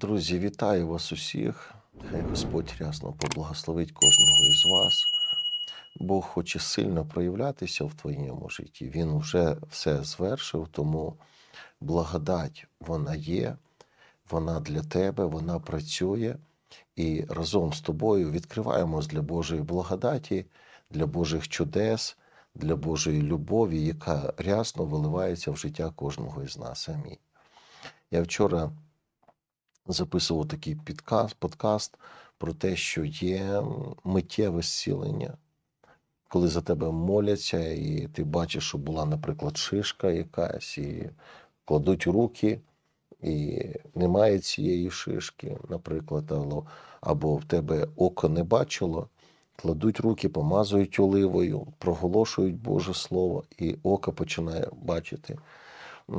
Друзі, вітаю вас усіх. Хай Господь рясно поблагословить кожного із вас. Бог хоче сильно проявлятися в твоєму житті. Він вже все звершив, тому благодать вона є, вона для тебе, вона працює. І разом з тобою відкриваємось для Божої благодаті, для Божих чудес, для Божої любові, яка рясно виливається в життя кожного із нас. Амінь. Я вчора записував такий підкаст, подкаст про те, що є миттєве зцілення, коли за тебе моляться, і ти бачиш, що була, наприклад, шишка якась, і кладуть руки, і немає цієї шишки, наприклад, або, в тебе око не бачило. Кладуть руки, помазують оливою, проголошують Боже Слово, і око починає бачити.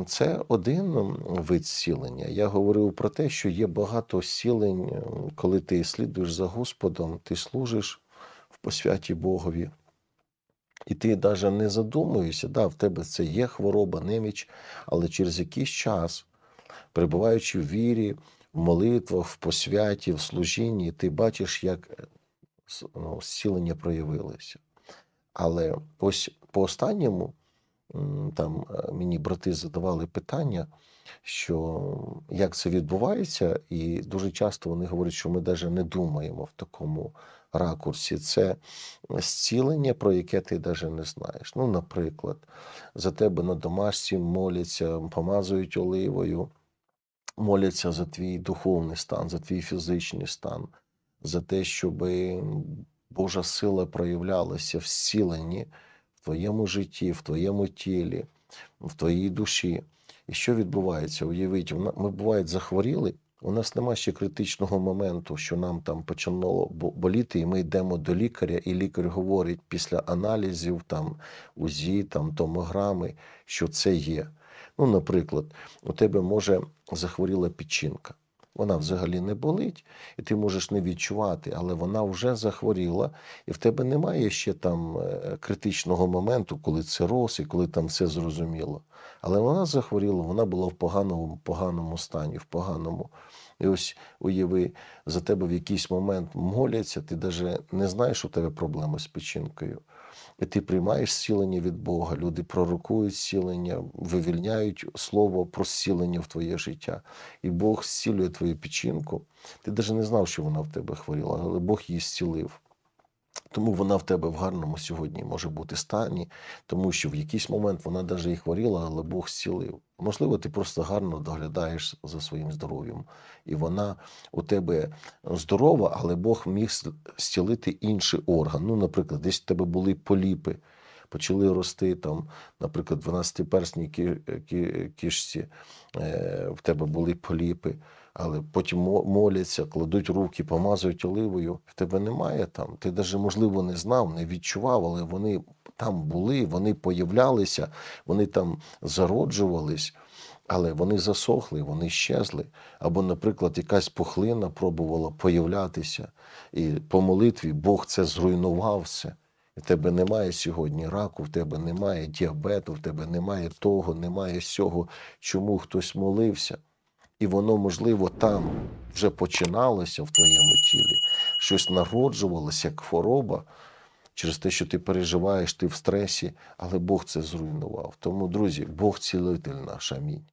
Це один вид зцілення. Я говорив про те, що є багато зцілень, коли ти слідуєш за Господом, ти служиш в посвяті Богові. І ти навіть не задумуєшся, да, в тебе це є хвороба, неміч, але через якийсь час, перебуваючи в вірі, в молитвах, в посвяті, в служінні, ти бачиш, як ну, зцілення проявилося. Але ось по останньому там мені брати задавали питання, що як це відбувається, і дуже часто вони говорять, що ми навіть не думаємо в такому ракурсі. Це зцілення, про яке ти навіть не знаєш. Ну, наприклад, за тебе на домашці моляться, помазують оливою, моляться за твій духовний стан, за твій фізичний стан, за те, щоб Божа сила проявлялася в зціленні в твоєму житті, в твоєму тілі, в твоїй душі. І що відбувається? Уявіть, ми буває захворіли. У нас немає ще критичного моменту, що нам там почало боліти, і ми йдемо до лікаря, і лікар говорить після аналізів, там УЗІ, там томограми, що це є. Ну, наприклад, у тебе може захворіла печінка. Вона взагалі не болить, і ти можеш не відчувати, але вона вже захворіла, і в тебе немає ще там е, критичного моменту, коли це роз і коли там все зрозуміло. Але вона захворіла, вона була в поганому, поганому стані, в поганому. І ось уяви, за тебе в якийсь момент моляться, ти навіть не знаєш, що у тебе проблеми з печінкою. І ти приймаєш зцілення від Бога, люди пророкують зцілення, вивільняють слово про зцілення в твоє життя. І Бог зцілює твою печінку. Ти навіть не знав, що вона в тебе хворіла, але Бог її зцілив. Тому вона в тебе в гарному сьогодні може бути стані, тому що в якийсь момент вона навіть і хворіла, але Бог зцілив. Можливо, ти просто гарно доглядаєш за своїм здоров'ям, і вона у тебе здорова, але Бог міг зцілити інший орган. Ну, наприклад, десь в тебе були поліпи, почали рости там, наприклад, в 12-персній кишці, е, в тебе були поліпи але потім моляться, кладуть руки, помазують оливою. В тебе немає там. Ти навіть, можливо, не знав, не відчував, але вони там були, вони появлялися, вони там зароджувались. Але вони засохли, вони щезли. Або, наприклад, якась пухлина пробувала появлятися, і по молитві Бог це зруйнував все. В тебе немає сьогодні раку, в тебе немає діабету, в тебе немає того, немає сього, чому хтось молився і воно, можливо, там вже починалося в твоєму тілі, щось народжувалося як хвороба через те, що ти переживаєш, ти в стресі, але Бог це зруйнував. Тому, друзі, Бог цілитель наш. Амінь.